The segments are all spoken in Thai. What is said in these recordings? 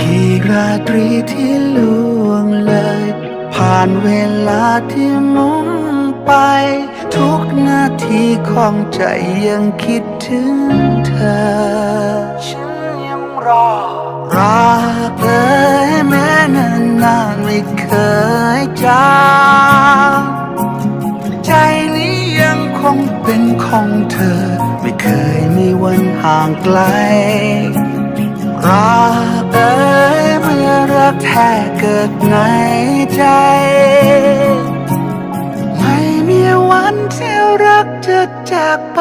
กี่ราตรีที่ล่วงเลย ผ่านเวลาที่มุนไป ทุกนาทีของใจยังคิดถึงเธอ ฉันยังรอรักเอ่ยแม้นานนานไม่เคยจางใจนี้ยังคงเป็นของเธอ ไม่เคยมีวันห่างไกลรักเอ่ยเมื่อรั กแท้เกิดในใจ ไม่มีวันที่รักจะจากไป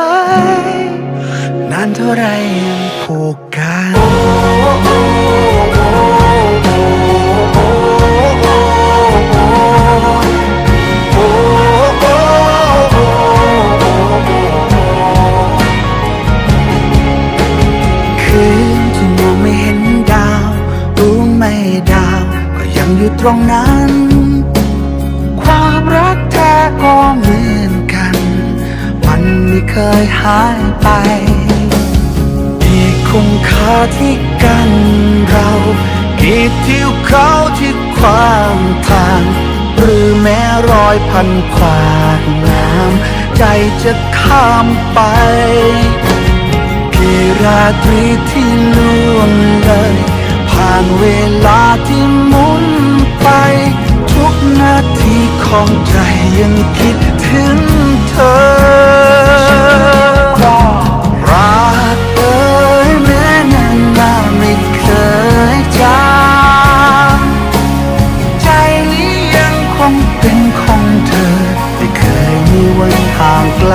นานเท่าไรยังผูกกัน ตรงนั้น ความรักแท้ก็เหมือนกัน มันไม่เคยหายไปกี่คุ้มค่าที่กันเรากี่ทิวเขาที่ความทาง หรือแม้รอยพันขวากน้ำใจจะข้ามไปกี่ราตรีที่ล่วงเลยผ่านเวลาที่หมุน ไป ทุกนาทีของใจยังคิดถึงเธอรักเอ่ยแม้นานไม่เคยจางใจนี้ยังคงเป็นของเธอไม่เคยมีวันห่างไกล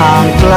ห่างไกล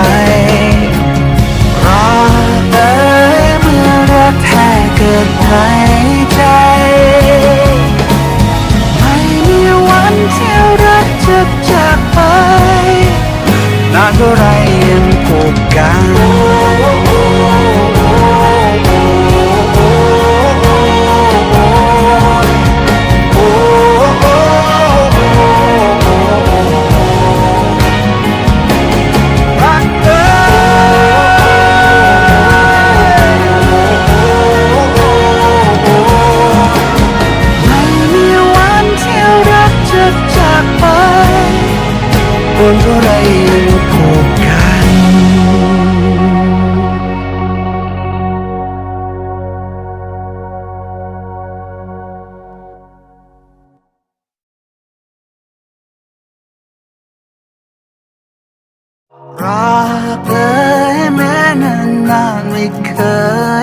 รักเอ่ยแม้นานนานไม่เค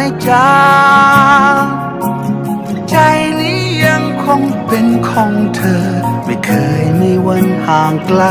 ยจางใจนี้ยังคงเป็นของเธอ ไม่เคยมีวันห่างไกล